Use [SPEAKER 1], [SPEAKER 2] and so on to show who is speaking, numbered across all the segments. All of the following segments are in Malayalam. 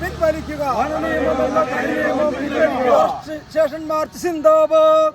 [SPEAKER 1] പിൻവലിക്കുക സ്റ്റേഷൻ മാർച്ച് സിന്ദാബാദ്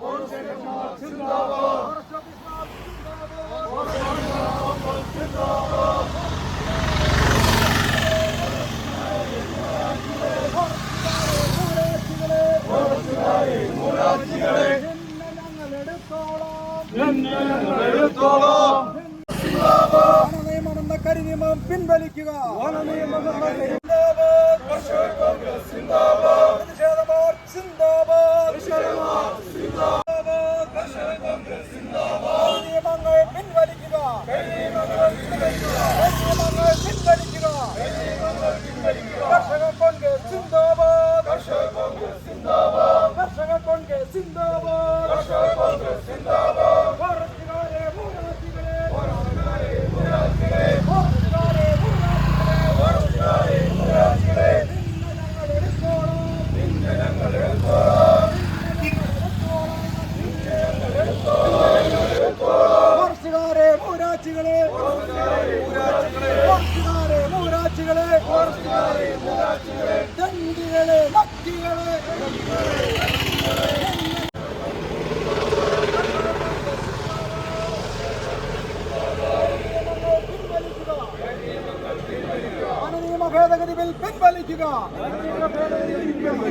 [SPEAKER 1] ബിൽ പിൻവലിക്കുക.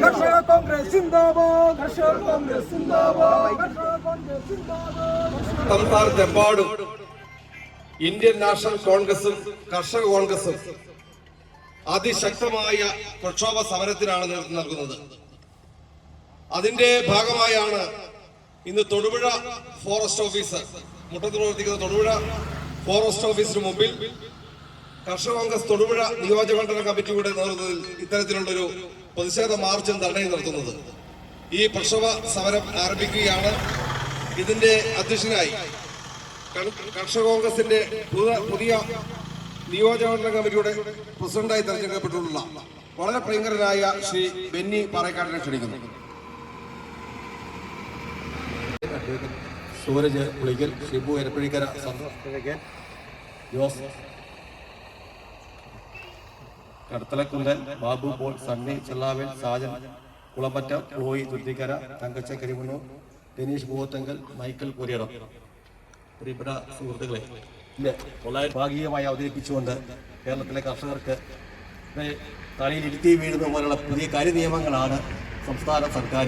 [SPEAKER 1] കർഷക കോൺഗ്രസ് സിന്ദാബാദ്. കർഷക കോൺഗ്രസ് സിന്ദാബാദ്. കർഷക കോൺഗ്രസ് സിന്ദാബാദ്.
[SPEAKER 2] സംസ്ഥാനത്തെമ്പാടും ഇന്ത്യൻ നാഷണൽ കോൺഗ്രസും കർഷക കോൺഗ്രസും അതിശക്തമായ പ്രക്ഷോഭ സമരത്തിനാണ് നേതൃത്വം നൽകുന്നത്. അതിന്റെ ഭാഗമായാണ് ഇന്ന് തൊടുപുഴ ഫോറസ്റ്റ് ഓഫീസർ മുട്ടത്ത് പ്രവർത്തിക്കുന്ന തൊടുപുഴ ഫോറസ്റ്റ് ഓഫീസിന് മുമ്പിൽ കർഷക കോൺഗ്രസ് തൊടുപുഴ നിയോജകമണ്ഡല കമ്മിറ്റിയുടെ നേതൃത്വത്തിൽ ഇത്തരത്തിലുള്ളൊരു പ്രതിഷേധ മാർച്ചും ധർണയും നടത്തുന്നത്. ഈ പ്രക്ഷോഭ സമരം ആരംഭിക്കുകയാണ്. ഇതിന്റെ അധ്യക്ഷനായി കർഷക കോൺഗ്രസിന്റെ പുത- പുതിയ നിയോജകമണ്ഡല കമ്മിറ്റിയുടെ പ്രസിഡന്റായി തെരഞ്ഞെടുക്കപ്പെട്ടിട്ടുള്ള വളരെ പ്രിയങ്കരനായ ശ്രീ ബെന്നി പാറേക്കാടിനെ ക്ഷണിക്കുന്നു.
[SPEAKER 3] Sooraj Pulikkal Shibu Erappazhikkara Santhosh Kizhakkan Jose Kadathalakunthan Babu Paul Sunny Chellavan Sajan Kulampatta പ്ലോയി Thuruthikkara Thankacha കരിമുണ്ണൂർ Denish Poovathankal Michael Koriyaram പ്രിയപ്പെട്ട സുഹൃത്തുക്കളെ ഇന്ന് ഭാഗികമായി അവതരിപ്പിച്ചുകൊണ്ട് കേരളത്തിലെ കർഷകർക്ക് ഇരുത്തി വീഴുന്ന പോലുള്ള പുതിയ കാര്യ നിയമങ്ങളാണ് സംസ്ഥാന സർക്കാർ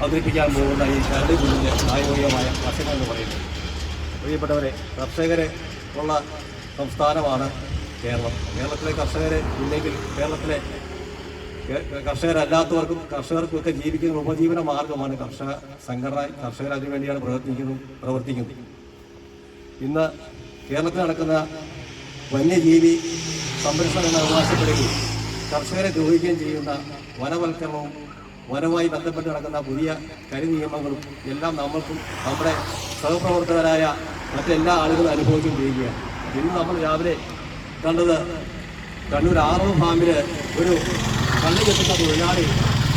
[SPEAKER 3] അവതരിപ്പിക്കാൻ പോകുന്ന ഈ കരടി കുഞ്ഞിന്റെ പ്രായോഗികമായ വശങ്ങൾ എന്ന് പറയുന്നത്. പ്രിയപ്പെട്ടവരെ കർഷകരെ ഉള്ള സംസ്ഥാനമാണ് കേരളം. കേരളത്തിലെ കർഷകരെ ഇല്ലെങ്കിൽ കേരളത്തിലെ കർഷകരല്ലാത്തവർക്കും കർഷകർക്കും ഒക്കെ ജീവിക്കുന്ന ഉപജീവന മാർഗമാണ് കർഷക സംഘടന. കർഷകർ അതിനുവേണ്ടിയാണ് പ്രവർത്തിക്കുന്നു പ്രവർത്തിക്കുന്നത്. ഇന്ന് കേരളത്തിൽ നടക്കുന്ന വന്യജീവി സംരക്ഷണം എന്ന അവകാശപ്പെടുകയും കർഷകരെ ദ്രോഹിക്കുകയും ചെയ്യുന്ന വനവൽക്കരണവും വനവുമായി ബന്ധപ്പെട്ട് നടക്കുന്ന പുതിയ കരി നിയമങ്ങളും എല്ലാം നമ്മൾക്കും നമ്മുടെ സഹപ്രവർത്തകരായ മറ്റെല്ലാ ആളുകളും അനുഭവിക്കുകയും ചെയ്യുകയാണ് ഇന്ന് നമ്മൾ രാവിലെ കണ്ടത് കണ്ണൂർ ആറവ് ഫാമിൽ ഒരു കണ്ണു കെട്ടുന്ന തൊഴിലാളി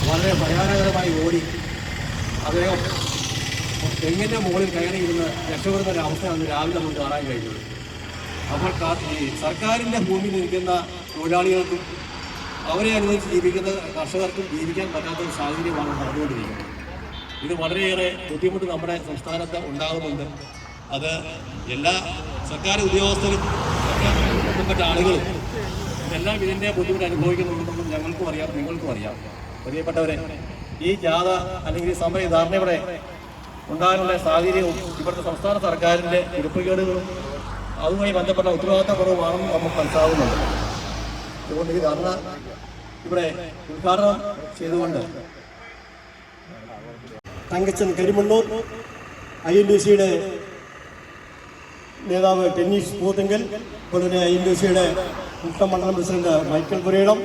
[SPEAKER 3] വളരെ ഭയാനകരമായി ഓടി. അദ്ദേഹം തെങ്ങിന്റെ മുകളിൽ കയറിയിരുന്ന് രക്ഷപ്പെടുന്ന ഒരു അവസ്ഥയാണ് രാവിലെ നമുക്ക് കാണാൻ കഴിഞ്ഞത്. അപ്പോൾ ഈ സർക്കാരിന്റെ ഭൂമിയിൽ നിൽക്കുന്ന തൊഴിലാളികൾക്കും അവരെ അനുസരിച്ച് ജീവിക്കുന്ന കർഷകർക്കും ജീവിക്കാൻ പറ്റാത്ത ഒരു സാഹചര്യമാണ് നടന്നുകൊണ്ടിരിക്കുന്നത്. ഇത് വളരെയേറെ ബുദ്ധിമുട്ട് നമ്മുടെ സംസ്ഥാനത്ത് ഉണ്ടാകുന്നുണ്ട്. അത് എല്ലാ സർക്കാർ ഉദ്യോഗസ്ഥരും ബന്ധപ്പെട്ട ആളുകളും ഇതെല്ലാം ഇതിന്റെ ബുദ്ധിമുട്ട് അനുഭവിക്കുന്നുണ്ടെന്നും ഞങ്ങൾക്കും അറിയാം നിങ്ങൾക്കും അറിയാം. പ്രിയപ്പെട്ടവരെ ഈ ജാഥ അല്ലെങ്കിൽ ഈ സമര ധാരണയുടെ ഉണ്ടാകാനുള്ള സാഹചര്യവും ഇവിടുത്തെ സംസ്ഥാന സർക്കാരിന്റെ ഇരുപ്പുകേടുകളും അതുമായി ബന്ധപ്പെട്ട ഉത്തരവാദിത്ത കുറവാണെന്ന് നമുക്ക് മനസ്സിലാവുന്നുണ്ട്. അതുകൊണ്ട് ഈ ധർണ ഇവിടെ ഉദ്ഘാടനം ചെയ്തുകൊണ്ട് Thankachan Karimannoor I N D സിയുടെ നേതാവ് ടെന്നീസ് പൂത്തെങ്കിൽ അതുപോലെ തന്നെ ഐ എൻ ഡി സിയുടെ മുക്ത മണ്ഡലം പ്രസിഡന്റ് മൈക്കൽ പുരയിടം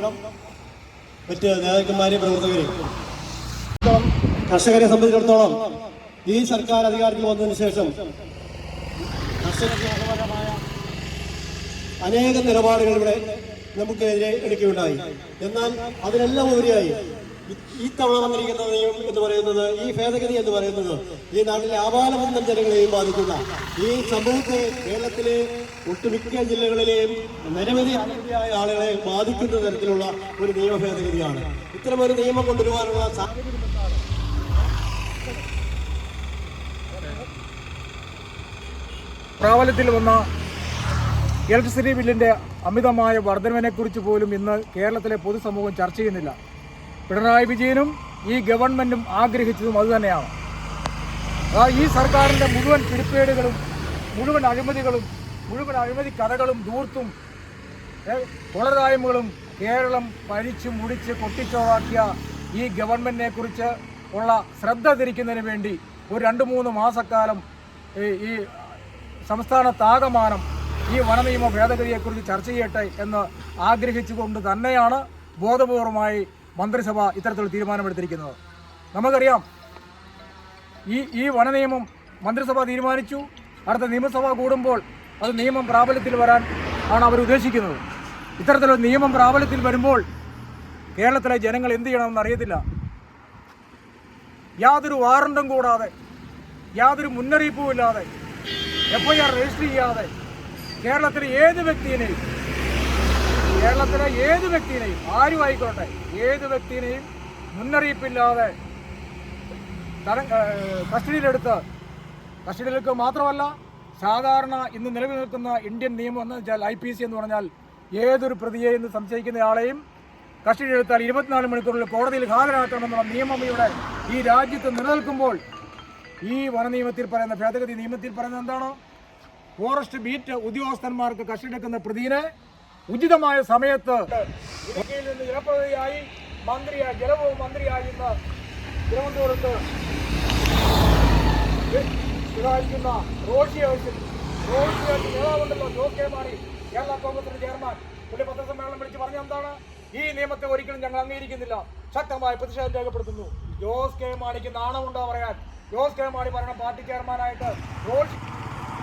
[SPEAKER 3] മറ്റ് നേതാക്കന്മാരെ പ്രവർത്തകരെ. കർഷകരെ സംബന്ധിച്ചിടത്തോളം ഈ സർക്കാർ അധികാരത്തിൽ വന്നതിന് ശേഷം
[SPEAKER 4] അനേക നിലപാടുകൾ ഇവിടെ നമുക്കെതിരെ എടുക്കുകയുണ്ടായി. എന്നാൽ അതിനെല്ലാം ഉപരിയായി ഈ- തവണ വന്നിരിക്കുന്ന നിയമം എന്ന് പറയുന്നത് ഈ ഭേദഗതി എന്ന് പറയുന്നത് ഈ നാട്ടിലെ ആപാലബന്ധം ജനങ്ങളെയും ബാധിക്കുന്ന ഈ സമൂഹത്തെ കേരളത്തിലെ ഒട്ടുമിക്ക ജില്ലകളിലെയും നിരവധി ആളുകളെ ബാധിക്കുന്ന തരത്തിലുള്ള ഒരു നിയമ ഭേദഗതിയാണ്. ഇത്തരമൊരു നിയമം കൊണ്ടുവരുവാനുള്ള സാഹചര്യം
[SPEAKER 5] പ്രാബല്യത്തിൽ വന്ന ഇലക്ട്രിസിറ്റി ബില്ലിന്റെ അമിതമായ വർധനവിനെക്കുറിച്ച് പോലും ഇന്ന് കേരളത്തിലെ പൊതുസമൂഹം ചർച്ച ചെയ്യുന്നില്ല. പിണറായി വിജയനും ഈ ഗവൺമെന്റും ആഗ്രഹിച്ചതും അതുതന്നെയാണ് ഈ സർക്കാരിന്റെ മുഴുവൻ പിടിപ്പേടുകളും മുഴുവൻ അഴിമതികളും മുഴുവൻ അഴിമതി കഥകളും ദൂർത്തും കൊളരായ്മകളും കേരളം പഴിച്ചു മുടിച്ച് കൊട്ടിച്ചോറാക്കിയ ഈ ഗവൺമെന്റിനെ കുറിച്ച് ഉള്ള ശ്രദ്ധ തിരിക്കുന്നതിന് വേണ്ടി ഒരു രണ്ട് മൂന്ന് മാസക്കാലം ഈ സംസ്ഥാനത്താകമാനം ഈ വനനിയമ ഭേദഗതിയെക്കുറിച്ച് ചർച്ച ചെയ്യട്ടെ എന്ന് ആഗ്രഹിച്ചുകൊണ്ട് തന്നെയാണ് ബോധപൂർവമായി മന്ത്രിസഭ ഇത്തരത്തിലുള്ള തീരുമാനമെടുത്തിരിക്കുന്നത്. നമുക്കറിയാം ഈ ഈ വനനിയമം മന്ത്രിസഭ തീരുമാനിച്ചു അടുത്ത നിയമസഭ കൂടുമ്പോൾ അത് നിയമം പ്രാബല്യത്തിൽ വരാൻ ആണ് അവർ ഉദ്ദേശിക്കുന്നത്. ഇത്തരത്തിലൊരു നിയമം പ്രാബല്യത്തിൽ വരുമ്പോൾ കേരളത്തിലെ ജനങ്ങൾ എന്ത് ചെയ്യണമെന്ന് അറിയത്തില്ല. യാതൊരു വാറണ്ടും കൂടാതെ യാതൊരു മുന്നറിയിപ്പും ഇല്ലാതെ എഫ് ഐ ആർ രജിസ്റ്റർ ചെയ്യാതെ കേരളത്തിലെ ഏത് വ്യക്തിയെയും കേരളത്തിലെ ഏത് വ്യക്തിയെയും ആരും ആയിക്കോട്ടെ ഏത് വ്യക്തിയെയും മുന്നറിയിപ്പില്ലാതെ കസ്റ്റഡിയിലെടുത്ത് കസ്റ്റഡിയിലെടുക്കുക മാത്രമല്ല സാധാരണ ഇന്ന് നിലവിൽ നിൽക്കുന്ന ഇന്ത്യൻ നിയമം എന്ന് വെച്ചാൽ ഐ പി സി എന്ന് പറഞ്ഞാൽ ഏതൊരു പ്രതിയെ എന്ന് സംശയിക്കുന്ന ആളെയും കസ്റ്റഡിയിലെടുത്താൽ ഇരുപത്തിനാല് മണിക്കൂറിൽ കോടതിയിൽ ഹാജരാക്കണമെന്നുള്ള നിയമം ഇവിടെ ഈ രാജ്യത്ത് നിലനിൽക്കുമ്പോൾ ഈ വനനിയമത്തിൽ പറയുന്ന ഭേദഗതി നിയമത്തിൽ പറയുന്നത് എന്താണോ? ഫോറസ്റ്റ് ബീറ്റ് ഉദ്യോഗസ്ഥന്മാർക്ക് കസ്റ്റഡിയെടുക്കുന്ന പ്രതിയെ ഉചിതമായ സമയത്ത് ഇടുക്കിയിൽ നിന്ന് ജനപ്രതിനിധിയായി മന്ത്രിയായി ജലവും മന്ത്രിയായി ഇന്ന് തിരുവനന്തപുരത്ത് ഇതായിരിക്കുന്ന റോഷി ഹൗസിൽ റോഷി ഹൗസിൽ നേതാവുണ്ടല്ലോ ജോസ് കെ മാണി കേരള കോൺഗ്രസിന്റെ ചെയർമാൻ. പുള്ളി പത്രസമ്മേളനം വിളിച്ച് പറഞ്ഞ എന്താണ്? ഈ നിയമത്തെ ഒരിക്കലും ഞങ്ങൾ അംഗീകരിക്കുന്നില്ല. ശക്തമായ പ്രതിഷേധം രേഖപ്പെടുത്തുന്നു. ജോസ് കെ മാണിക്ക് നാണമുണ്ടോ പറയാൻ. ജോസ് കെ മാണി പറയണം പാർട്ടി ചെയർമാനായിട്ട് റോഷി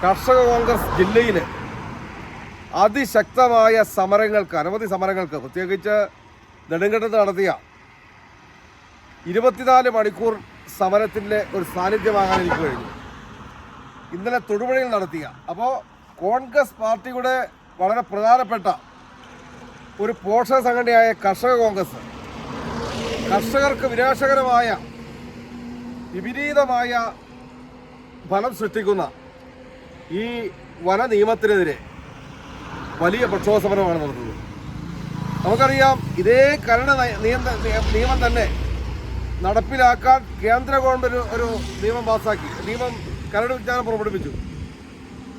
[SPEAKER 2] കർഷക കോൺഗ്രസ് ജില്ലയിൽ അതിശക്തമായ സമരങ്ങൾക്ക് അനവധി സമരങ്ങൾക്ക് പ്രത്യേകിച്ച് നെടുങ്കണ്ടത്ത് നടത്തിയ ഇരുപത്തിനാല് മണിക്കൂർ സമരത്തിന്റെ ഒരു സാന്നിധ്യമാകാൻ എനിക്ക് കഴിഞ്ഞു. ഇന്നലെ തൊടുപുഴയിൽ നടത്തിയ അപ്പോൾ കോൺഗ്രസ് പാർട്ടിയുടെ വളരെ പ്രധാനപ്പെട്ട ഒരു പോഷക സംഘടനയായ കർഷക കോൺഗ്രസ് കർഷകർക്ക് വിനാശകരമായ വിപരീതമായ ഫലം സൃഷ്ടിക്കുന്ന ഈ വന നിയമത്തിനെതിരെ വലിയ പ്രക്ഷോഭ സമരമാണ് നടത്തുന്നത് നമുക്കറിയാം ഇതേ കരട് നിയമം തന്നെ നടപ്പിലാക്കാൻ കേന്ദ്ര ഗവൺമെന്റ് ഒരു- നിയമം പാസ്സാക്കി നിയമം കരട് വിജ്ഞാനം പുറപ്പെടുവിച്ചു.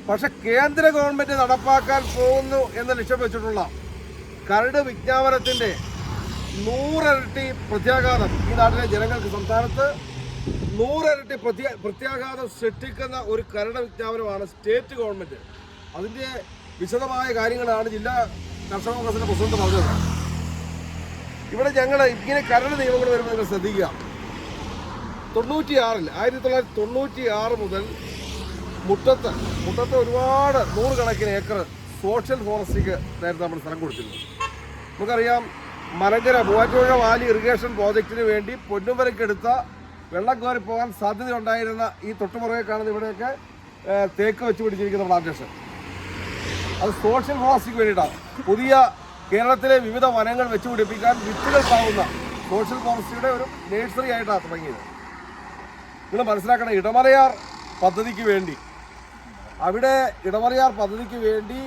[SPEAKER 2] പക്ഷെ കേന്ദ്ര ഗവൺമെന്റ് നടപ്പാക്കാൻ പോകുന്നു എന്ന ലക്ഷ്യം വെച്ചിട്ടുള്ള കരട് വിജ്ഞാപനത്തിന്റെ നൂറിരട്ടി പ്രത്യാഘാതം ഈ നാട്ടിലെ ജനങ്ങൾക്ക് സംസ്ഥാനത്ത് നൂറിരട്ടി പ്രത്യാ പ്രത്യാഘാതം സൃഷ്ടിക്കുന്ന ഒരു കരട് വിജ്ഞാപനമാണ് സ്റ്റേറ്റ് ഗവൺമെന്റ്. അതിന്റെ വിശദമായ കാര്യങ്ങളാണ് ജില്ലാ കർഷക കോൺഗ്രസിന്റെ പ്രസിഡന്റ് പറഞ്ഞത്. ഇവിടെ ഞങ്ങൾ ഇങ്ങനെ കരട് നിയമങ്ങൾ വരുമ്പോൾ നിങ്ങൾ ശ്രദ്ധിക്കുക. തൊണ്ണൂറ്റിയാറിൽ ആയിരത്തി തൊള്ളായിരത്തി തൊണ്ണൂറ്റി ആറ് മുതൽ മുട്ടത്ത് മുട്ടത്ത് ഒരുപാട് നൂറുകണക്കിന് ഏക്കർ സോഷ്യൽ ഫോറസ്റ്റിക്ക് നേരത്തെ നമ്മൾ സ്ഥലം കൊടുത്തിരുന്നു. നമുക്കറിയാം മലങ്കര മൂവാറ്റുപുഴ വാലി ഇറിഗേഷൻ പ്രോജക്റ്റിന് വേണ്ടി പൊന്നുമരക്കെടുത്ത വെള്ളം കോരി പോകാൻ സാധ്യതയുണ്ടായിരുന്ന ഈ തൊട്ടുപുറകെ കാണുന്ന ഇവിടെയൊക്കെ തേക്ക് വെച്ച് പിടിച്ചിരിക്കുന്ന പ്ലാന്റേഷൻ. അത് സോഷ്യൽ ഫോറസ്റ്റിക്ക് വേണ്ടിയിട്ടാണ് പുതിയ കേരളത്തിലെ വിവിധ വനങ്ങൾ വെച്ച് പിടിപ്പിക്കാൻ വിത്തുകൾ പാവുന്ന സോഷ്യൽ ഫോറസ്റ്റിയുടെ ഒരു നേഴ്സറി ആയിട്ടാണ് തുടങ്ങിയത്. നിങ്ങൾ മനസ്സിലാക്കണം ഇടമലയാർ പദ്ധതിക്ക് വേണ്ടി അവിടെ ഇടമലയാർ പദ്ധതിക്ക് വേണ്ടി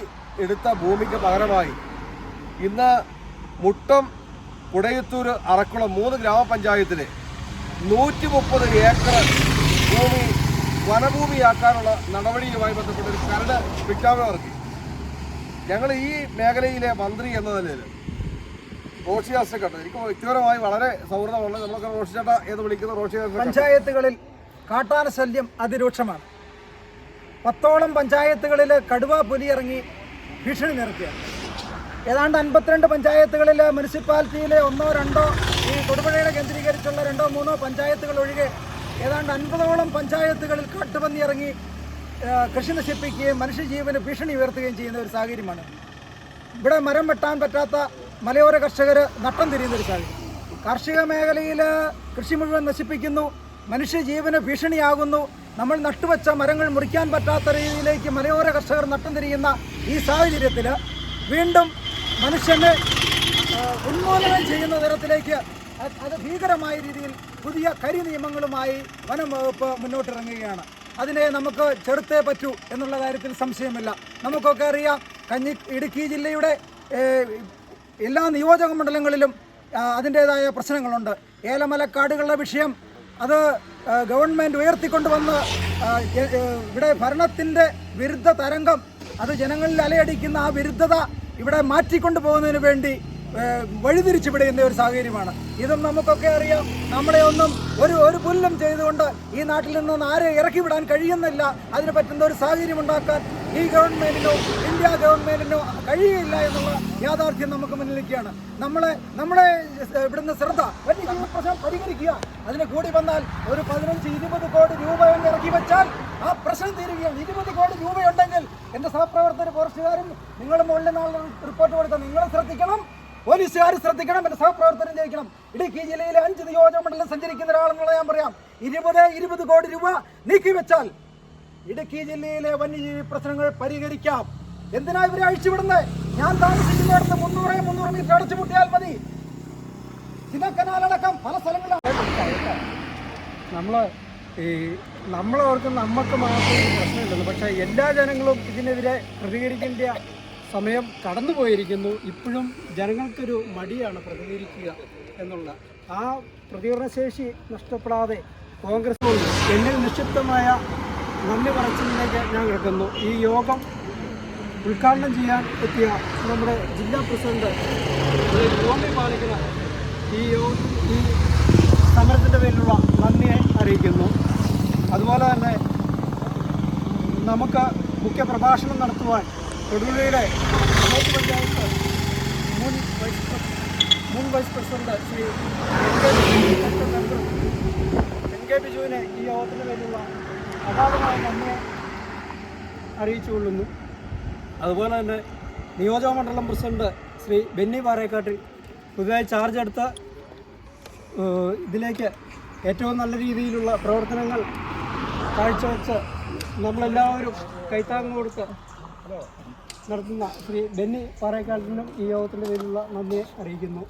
[SPEAKER 2] എടുത്ത ഭൂമിക്ക് പകരമായി ഇന്ന് മുട്ടം കുടയത്തൂർ അറക്കുളം മൂന്ന് ഗ്രാമപഞ്ചായത്തിലെ നൂറ്റി മുപ്പത് ഏക്കർ ഭൂമി വനഭൂമിയാക്കാനുള്ള നടപടിയുമായി ബന്ധപ്പെട്ട് ഒരു കരട് വിജ്ഞാപനം ഇറക്കി. ഞങ്ങൾ ഈ മേഖലയിലെ മന്ത്രി എന്ന നിലയിൽ റോഷി കണ്ടു എനിക്ക് വ്യക്തിപരമായി വളരെ സൗഹൃദമുള്ള നമ്മളൊക്കെ റോഷി ചേട്ട എന്ന് വിളിക്കുന്ന റോഷി
[SPEAKER 1] പഞ്ചായത്തുകളിൽ കാട്ടാന ശല്യം അതിരൂക്ഷമാണ്. പത്തോളം പഞ്ചായത്തുകളിൽ കടുവ പുലി ഇറങ്ങി ഭീഷണി നിറയ്ക്കുകയാണ് ഏതാണ്ട് അൻപത്തിരണ്ട് പഞ്ചായത്തുകളിൽ മുനിസിപ്പാലിറ്റിയിലെ ഒന്നോ രണ്ടോ ഈ തൊടുപുഴയുടെ കേന്ദ്രീകരിച്ചുള്ള രണ്ടോ മൂന്നോ പഞ്ചായത്തുകൾ ഒഴികെ ഏതാണ്ട് അൻപതോളം പഞ്ചായത്തുകളിൽ കാട്ടുപന്നി ഇറങ്ങി കൃഷി നശിപ്പിക്കുകയും മനുഷ്യജീവന് ഭീഷണി ഉയർത്തുകയും ചെയ്യുന്ന ഒരു സാഹചര്യമാണ്. ഇവിടെ മരം വെട്ടാൻ പറ്റാത്ത മലയോര കർഷകർ നട്ടം തിരിയുന്ന ഒരു സാഹചര്യം. കാർഷിക മേഖലയിൽ കൃഷി മുഴുവൻ നശിപ്പിക്കുന്നു മനുഷ്യജീവന് ഭീഷണിയാകുന്നു നമ്മൾ നട്ടുവച്ച മരങ്ങൾ മുറിക്കാൻ പറ്റാത്ത രീതിയിലേക്ക് മലയോര കർഷകർ നട്ടം തിരിയുന്ന ഈ സാഹചര്യത്തിൽ വീണ്ടും മനുഷ്യനെ ഉന്മൂലനം ചെയ്യുന്ന തരത്തിലേക്ക് അത് ഭീകരമായ രീതിയിൽ പുതിയ കരി നിയമങ്ങളുമായി വനം വകുപ്പ് മുന്നോട്ടിറങ്ങുകയാണ്. അതിനെ നമുക്ക് ചെറുത്തേ പറ്റൂ എന്നുള്ള കാര്യത്തിൽ സംശയമില്ല. നമുക്കൊക്കെ അറിയാം കഞ്ഞി ഇടുക്കി ജില്ലയുടെ എല്ലാ നിയോജക മണ്ഡലങ്ങളിലും അതിന്റേതായ പ്രശ്നങ്ങളുണ്ട്. ഏലമലക്കാടുകളുടെ വിഷയം അത് ഗവൺമെന്റ് ഉയർത്തിക്കൊണ്ടുവന്ന് ഇവിടെ ഭരണത്തിന്റെ വിരുദ്ധ തരംഗം അത് ജനങ്ങളിൽ അലയടിക്കുന്ന ആ വിരുദ്ധത ഇവിടെ മാറ്റിക്കൊണ്ടു പോകുന്നതിന് വേണ്ടി ഏഹ് വഴിതിരിച്ചു വിടുന്ന ഒരു സാഹചര്യമാണ്. ഇതും നമുക്കൊക്കെ അറിയാം. നമ്മളെ ഒന്നും ഒരു ഒരു പുല്ലും ചെയ്തുകൊണ്ട് ഈ നാട്ടിൽ നിന്ന് ആരെ ഇറക്കി വിടാൻ കഴിയുന്നില്ല. അതിന് പറ്റുന്ന ഒരു സാഹചര്യം ഉണ്ടാക്കാൻ ഈ ഗവൺമെന്റിനോ ഇന്ത്യ ഗവൺമെന്റിനോ കഴിയുകയില്ല എന്നുള്ള യാഥാർത്ഥ്യം നമുക്ക് മുന്നിലേക്കാണ് നമ്മളെ ഏഹ് ഇവിടുന്ന് ശ്രദ്ധ പ്രശ്നം പരിഹരിക്കുക. അതിന് കൂടി വന്നാൽ ഒരു പതിനഞ്ച് ഇരുപത് കോടി രൂപ ഇറക്കി വെച്ചാൽ ആ പ്രശ്നം തീരുകയാണ്. ഇരുപത് കോടി രൂപയുണ്ടെങ്കിൽ എന്റെ സഹപ്രവർത്തകർ ഫോറസ്റ്റുകാരും നിങ്ങളും മുകളിൽ നാളെ റിപ്പോർട്ട് കൊടുത്താൽ നിങ്ങൾ ശ്രദ്ധിക്കണം. പോലീസുകാർ ശ്രദ്ധിക്കണം? എന്റെ സഹപ്രവർത്തനം ചെയ്യിക്കണം ഇടുക്കി ജില്ലയിലെ അഞ്ച് നിയോജക മണ്ഡലം സഞ്ചരിക്കുന്ന ഒരാളെന്നുള്ള ഞാൻ പറയാം. ഇരുപത് ഇരുപത് കോടി രൂപ നീക്കി വെച്ചാൽ ഇടുക്കി ജില്ലയിലെ വന്യജീവി പ്രശ്നങ്ങൾ പരിഹരിക്കാം. എന്തിനാ ഇവരെ അഴിച്ചുവിടുന്നത് ഞാൻ താമസിക്കുന്നിടത്ത് മുന്നൂറ് മുന്നൂറ് മീറ്റർ അടച്ചു മുട്ടിയാൽ മതി. ചിലക്കനാലടക്കം പല സ്ഥലങ്ങളിലും
[SPEAKER 6] നമ്മൾ ഈ നമ്മളവർക്ക് നമുക്ക് മാത്രം പ്രശ്നമില്ലെന്ന് പക്ഷേ എല്ലാ ജനങ്ങളും ഇതിനെതിരെ പ്രതികരിക്കേണ്ട സമയം കടന്നുപോയിരിക്കുന്നു. ഇപ്പോഴും ജനങ്ങൾക്കൊരു മടിയാണ് പ്രതികരിക്കുക എന്നുള്ള. ആ പ്രതികരണശേഷി നഷ്ടപ്പെടാതെ കോൺഗ്രസ് എന്നിൽ നിക്ഷിപ്തമായ നന്ദി പറച്ചിലേക്ക് ഞാൻ കിടക്കുന്നു. ഈ യോഗം ഉദ്ഘാടനം ചെയ്യാൻ എത്തിയ നമ്മുടെ ജില്ലാ പ്രസിഡന്റ് ഗോപി പാലിക്കുന്ന ഈ ഈ സമരത്തിന്റെ പേരിലുള്ള നന്ദിയെ അറിയിക്കുന്നു. അതുപോലെ തന്നെ നമുക്ക് മുഖ്യ പ്രഭാഷണം നടത്തുവാൻ തൊടുപുഴയുടെ ബ്ലോക്ക് പഞ്ചായത്ത് മുൻ വൈസ് മുൻ vice president Shri N K ബിജുവിനെ ഈ യോഗത്തിന് പേരിലുള്ള അഗാധമായ നന്ദിയെ അറിയിച്ചുകൊള്ളുന്നു. അതുപോലെ തന്നെ നിയോജക മണ്ഡലം പ്രസിഡന്റ് ശ്രീ ബെന്നി പാറേക്കാട്ടിൽ പുതുതായി ചാർജ് എടുത്ത ഇതിലേക്ക് ഏറ്റവും നല്ല രീതിയിലുള്ള പ്രവർത്തനങ്ങൾ കാഴ്ചവെച്ച് നമ്മളെല്ലാവരും കൈത്താങ്ങ് കൊടുത്ത് നടത്തുന്ന ശ്രീ ബെന്നി പാറേക്കാട്ടിനും ഈ യോഗത്തിന്റെ പേരിലുള്ള നന്ദിയെ അറിയിക്കുന്നു.